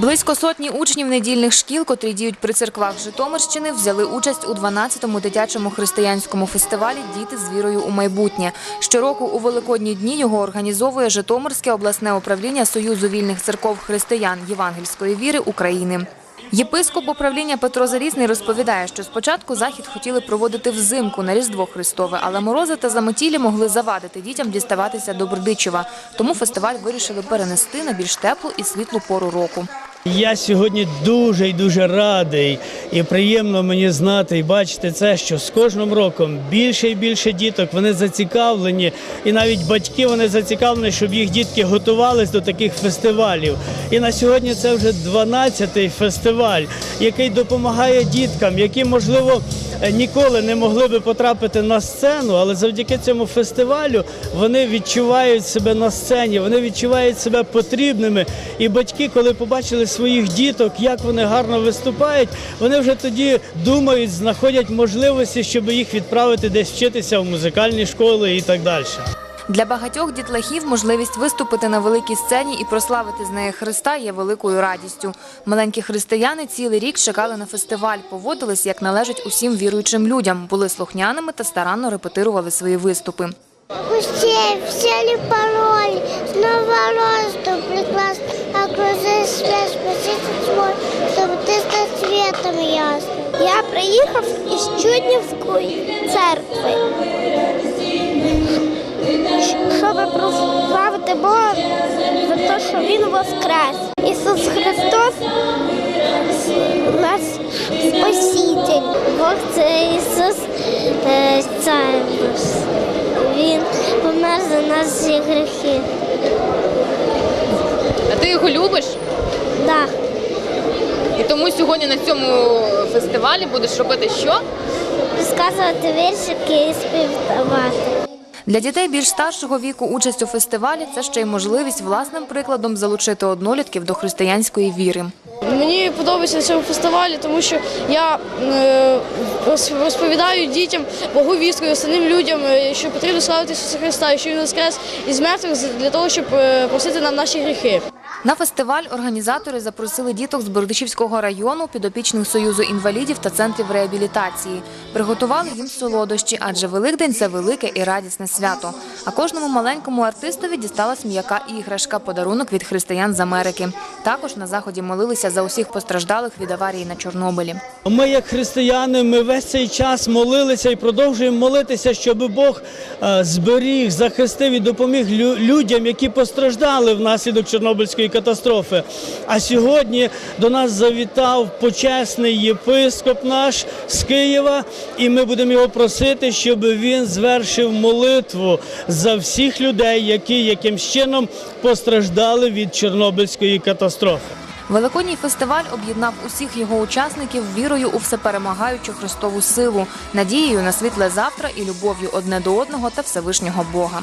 Близько сотні учнів недільних шкіл, котрі діють при церквах Житомирщини, взяли участь у 12-му дитячому християнському фестивалі Діти з вірою у майбутнє. Щороку у Великодні дні його організовує Житомирське обласне управління Союзу вільних церков християн Євангельської віри України. Єпископ управління Петро Зарізний розповідає, що спочатку захід хотіли проводити взимку на Різдво Христове, але морози та заметілі могли завадити дітям діставатися до Бердичева. Тому фестиваль вирішили перенести на більш теплу і світлу пору року. Я сьогодні дуже і дуже радий, і приємно мені знати і бачити це, що з кожним роком більше і більше діток вони зацікавлені, і навіть батьки вони зацікавлені, щоб їх дітки готувались до таких фестивалів. І на сьогодні це вже 12-й фестиваль, який допомагає діткам, які можливо. Е, Ніколи не могли би потрапити на сцену, але завдяки цьому фестивалю вони відчувають себе на сцені, вони відчувають себе потрібними. І батьки, коли побачили своїх діток, як вони гарно виступають, вони вже тоді думають, знаходять можливості, щоб їх відправити десь вчитися в музикальні школи і так далі. Для багатьох дітлахів можливість виступити на великій сцені і прославити з неї Христа є великою радістю. Маленькі християни цілий рік чекали на фестиваль, поводились як належить усім віруючим людям, були слухняними та старанно репетирували свої виступи. Гусей взяли пароль, снова росту прекрасно, окружи свет, спаситель свой, чтобы ты стал светом ясным. Я приїхав із Чуднівської церкви, щоб прославити Бога за те, що Він воскрес. Ісус Христос наш Спаситель. Бог це Ісус е, Цар наш. Він помер за наші гріхи. А ти його любиш? Да. І тому сьогодні на цьому фестивалі будеш робити що? Розказувати віршики і співставати. Для дітей більш старшого віку участь у фестивалі це ще й можливість власним прикладом залучити однолітків до християнської віри. Мені подобається на цьому фестивалі, тому що я е, розповідаю дітям Богу і остальним людям, е, що потрібно славити Ісуса Христа, що Він воскрес із мертвих для того, щоб е, просити нам наші гріхи. На фестиваль організатори запросили діток з Бердичівського району, підопічних Союзу інвалідів та центрів реабілітації. Приготували їм солодощі, адже Великдень це велике і радісне свято. А кожному маленькому артистові дісталась м'яка іграшка, подарунок від християн з Америки. Також на заході молилися за усіх постраждалих від аварії на Чорнобилі. Ми, як християни, ми весь цей час молилися і продовжуємо молитися, щоб Бог е, зберіг, захистив і допоміг людям, які постраждали внаслідок Чорнобильської катастрофи. А сьогодні до нас завітав почесний єпископ наш з Києва, і ми будемо його просити, щоб він звершив молитву за всіх людей, які якимсь чином постраждали від Чорнобильської катастрофи. Великодній фестиваль об'єднав усіх його учасників вірою у всеперемагаючу Христову силу, надією на світле завтра і любов'ю одне до одного та Всевишнього Бога.